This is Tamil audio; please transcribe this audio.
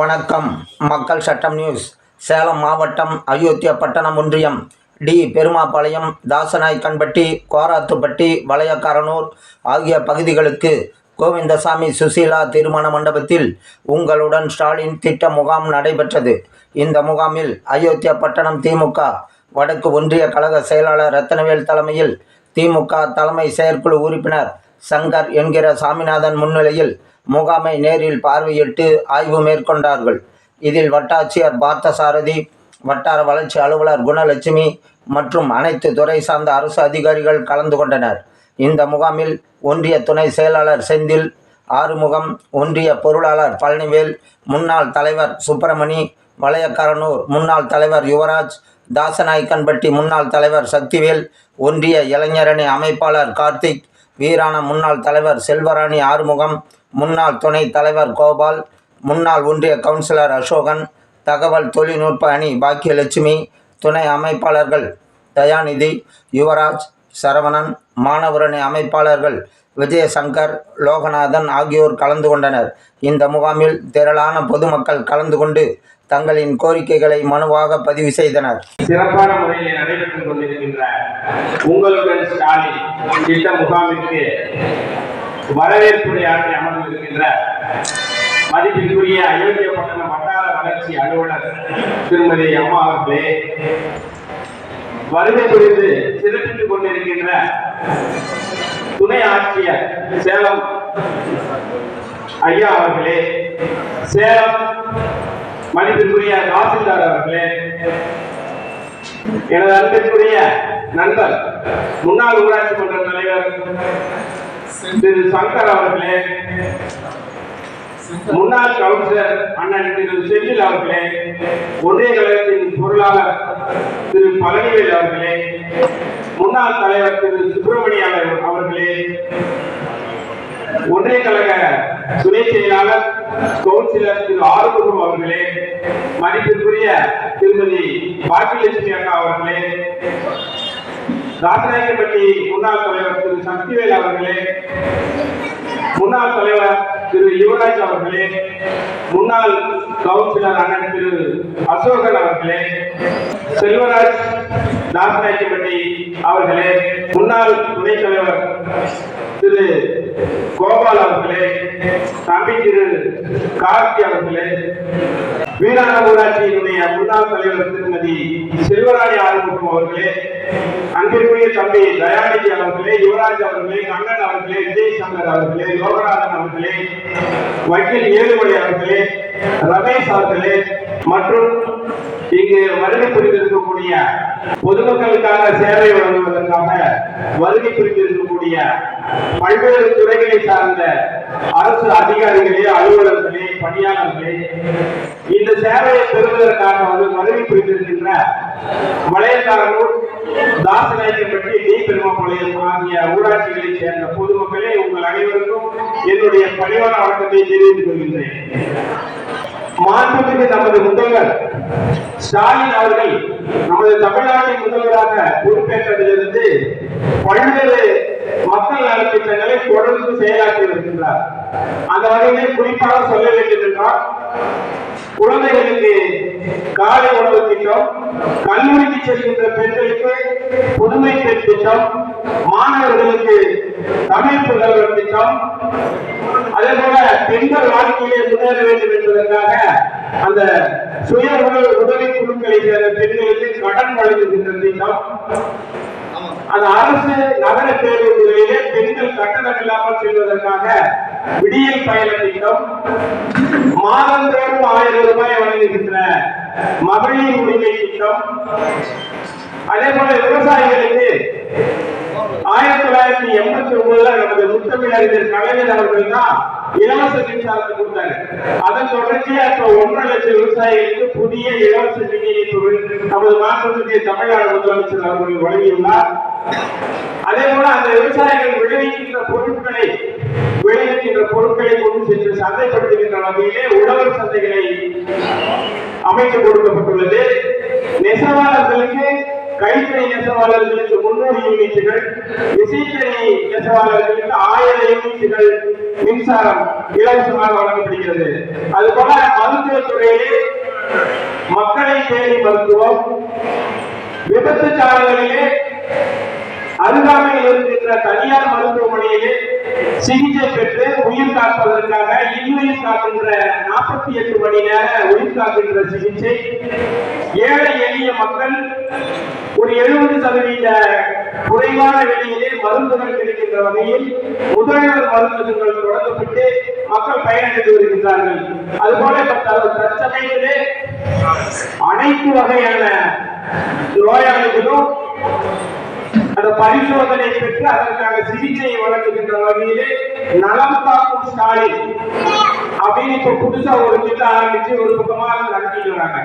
வணக்கம். மக்கள் சட்டம் நியூஸ். சேலம் மாவட்டம் அயோத்தியா பட்டணம் ஒன்றியம். டி. பெருமாபாளையம் தாசநாய்க்கன்பட்டி கோராத்துப்பட்டி வளையக்காரனூர் ஆகிய பகுதிகளுக்கு கோவிந்தசாமி சுசீலா திருமண மண்டபத்தில் உங்களுடன் ஸ்டாலின் திட்ட முகாம் நடைபெற்றது. இந்த முகாமில் அயோத்தியா பட்டணம் திமுக வடக்கு ஒன்றிய கழக செயலாளர் ரத்தனவேல் தலைமையில் திமுக தலைமை செயற்குழு உறுப்பினர் சங்கர் என்கிற சாமிநாதன் முன்னிலையில் முகாமை நேரில் பார்வையிட்டு ஆய்வு மேற்கொண்டார்கள். இதில் வட்டாட்சியர் பார்த்தசாரதி வட்டார வளர்ச்சி அலுவலர் குணலட்சுமி மற்றும் அனைத்து துறை சார்ந்த அரசு அதிகாரிகள் கலந்து கொண்டனர். இந்த முகாமில் ஒன்றிய துணை செயலாளர் செந்தில் ஆறுமுகம் ஒன்றிய பொருளாளர் பழனிவேல் முன்னாள் தலைவர் சுப்பிரமணி வளையக்கரனூர் முன்னாள் தலைவர் யுவராஜ் தாசநாயக்கன்பட்டி முன்னாள் தலைவர் சக்திவேல் ஒன்றிய இளைஞரணி அமைப்பாளர் கார்த்திக் வீரான முன்னாள் தலைவர் செல்வராணி ஆறுமுகம் முன்னாள் துணைத் தலைவர் கோபால் முன்னாள் ஒன்றிய கவுன்சிலர் அசோகன் தகவல் தொழில்நுட்ப அணி பாக்கியலட்சுமி துணை அமைப்பாளர்கள் தயாநிதி யுவராஜ் சரவணன் மாணவரணி அமைப்பாளர்கள் விஜயசங்கர் லோகநாதன் ஆகியோர் கலந்து கொண்டனர். இந்த முகாமில் திரளான பொதுமக்கள் கலந்து கொண்டு தங்களின் கோரிக்கைகளை மனுவாக பதிவு செய்தனர். சிறப்பான முறையில் நடைபெற்றுக் கொண்டிருக்கின்ற உங்களுடன் ஸ்டாலின் திட்ட முகாமிற்கு வரவேற்புரை ஆற்றி அமர்ந்திருக்கின்ற மதிப்பிற்குரிய அயோத்திய பட்டண வட்டார வளர்ச்சி அலுவலர் திருமதி அம்மா அவர்களே வருகை புரிந்து சிறப்பித்துக் கொண்டிருக்கின்ற துணை ஆட்சியர் சேலம் ஐயா அவர்களே சேலம் மதிப்பிற்குரிய காசில்தார் அவர்களே எனது அன்பிற்குரிய நண்பர் முன்னாள் ஊராட்சி மன்ற தலைவர் திரு சங்கர் அவர்களே முன்னாள் கவுன்சிலர் அண்ணன் திரு செல்லில் அவர்களே ஒன்றிய கழகத்தின் பொருளாளர் திரு பழனிவேல் அவர்களே முன்னாள் தலைவர் திரு சுப்பிரமணிய அவர்களே ஒன்றிய கழக துணை செயலாளர் கவுன்சிலர் திரு ஆறுமுகம் அவர்களே மதிப்பிற்குரிய திருமதி பாக்கியலட்சுமி அக்கா அவர்களே ராசநாயகப்பட்டி முன்னாள் தலைவர் திரு சக்திவேல் அவர்களே முன்னாள் தலைவர் திரு யுவராஜ் அவர்களே முன்னாள் கவுன்சிலர் அண்ணன் திரு அசோகன் அவர்களே செல்வராஜ் தாசநாயக்கன்பட்டி அவர்களே முன்னாள் துணைத் தலைவர் திரு கோபால் அவர்களே தம்பி திரு கார்த்தி அவர்களே வீராண ஊராட்சியினுடைய முன்னாள் தலைவர் திருமதி செல்வராணி ஆறுமுகம் அவர்களே அன்பிற்குரிய தம்பி தயாநிதி அவர்களே யுவராஜ் அவர்களே கண்ணன் அவர்களே விஜய் சங்கர் அவர்களே லோகநாதன் அவர்களே வக்கீல் ஏழுமலை அவர்களே ரமேஷ் அவர்களே மற்றும் இங்கு வருகை புரிந்திருக்கக்கூடிய பொதுமக்களுக்கான சேவை வழங்குவதற்காக வருகை புரிந்திருக்கக்கூடிய பல்வேறு துறைகளை சார்ந்த அரசு அதிகாரிகளே அலுவலர்களே பணியாளர்களே இந்த சேவையை பெறுவதற்காக வந்து வருகை புரிந்திருக்கின்ற வளையக்காரனூர் தாசநாயக்கன்பட்டி டி பெருமாப்பாளையம் ஆகிய ஊராட்சிகளைச் சேர்ந்த பொதுமக்களே உங்கள் அனைவருக்கும் என்னுடைய பணிவான வணக்கத்தை தெரிவித்துக் கொள்கின்றேன். மாண்புமிகு நமது முதல்வர் ஸ்டாலின் அவர்கள் நமது தமிழ்நாட்டின் முதல்வராக பொறுப்பேற்றதிலிருந்து பல்வேறு மக்கள் நலத்திட்டங்களை தொடர்ந்து செயலாற்றி வருகின்றார். அந்த வகையிலே குறிப்பாக சொல்ல வேண்டும் என்றால் குழந்தைகளுக்கு காலை உணவு திட்டம் கல்லூரிக்கு செல்கின்ற பெண்களுக்கு புதுமை பெண் திட்டம் மாணவர்களுக்கு தமிழ் புதல்வர் திட்டம் அதே போல பெண்கள் வாழ்க்கையிலே முன்னேற வேண்டும் என்பதற்காக அந்த சுய உதவி உதவி குழுக்களை சேர்ந்த பெண்களுக்கு கடன் வழங்குகின்ற அந்த அரசு நகர பேருந்துகளிலே பெண்கள் கட்டணம் இல்லாமல் செல்வதற்காக விடியல் பயண திட்டம். மாதந்தோறும் ஆயிரம் ரூபாய் வழங்குகின்ற மகளிர் உரிமை திட்டம். அதே போல விவசாயிகளுக்கு ஆயிரத்தி தொள்ளாயிரத்தி எண்பத்தி ஒன்பதுல நமது முத்தமிழறிஞர் கலைஞர் அவர்கள் தான் இலவச மின்சாரத்தை கொடுத்தாங்க. அதன் தொடர்ச்சியா இப்ப ஒன்றரை லட்சம் விவசாயிகளுக்கு புதிய இலவச மின் இணைப்புகள் நமது மாற்றத்திற்கு தமிழ்நாடு முதலமைச்சர் அவர்கள் வழங்கியுள்ளார். அதே போல அந்த விவசாயிகள் விளைவிக்கின்ற பொருட்களை விளைவிக்கின்ற பொருட்களை கொண்டு சென்று சந்தைப்படுத்துகின்ற வகையிலே உழவர் சந்தைகளை அமைத்து கொடுக்கப்பட்டுள்ளது. நெசவாளர்களுக்கு கைத்தறி நெசவாளர்களுக்கு முன்னூறு யூனிட்டுகள் விசைத்தறி நெசவாளர்களுக்கு ஆயிரம் யூனிட்டுகள் மின்சாரம் இலவசமாக வழங்கப்படுகிறது. அது போல மருத்துவத்துறையிலே மக்களை தேடி மருத்துவம் விபத்து சாலைகளிலே அருகாமையில் இருக்கின்ற தனியார் மருத்துவமனையிலே சிகிச்சை பெற்று உயிர் காப்பதற்காக இன்னுயிர் காக்கின்ற நாற்பத்தி எட்டு மணி நேர உயிர் காக்கின்ற சிகிச்சை. ஏழை எளிய மக்கள் ஒரு எழுபது சதவீத குறைவான விலையிலே மருந்துகள் கிடைக்கின்ற வகையில் முதல்வர் மருந்துகள் தொடங்கப்பட்டு மக்கள் பயனடைந்து வருகின்றார்கள். அதுபோல தற்சமயத்திலே அனைத்து வகையான நோயாளிகளும் அந்த பரிசோதனை பெற்று அதற்கான சிகிச்சையை வழங்குகின்ற வகையிலே நலம் காக்கும் ஸ்டாலின் அப்படின்னு இப்ப புதுசா ஒரு திட்டம் ஆரம்பிச்சு ஒரு பக்கமாக நடத்திட்டு வராங்க.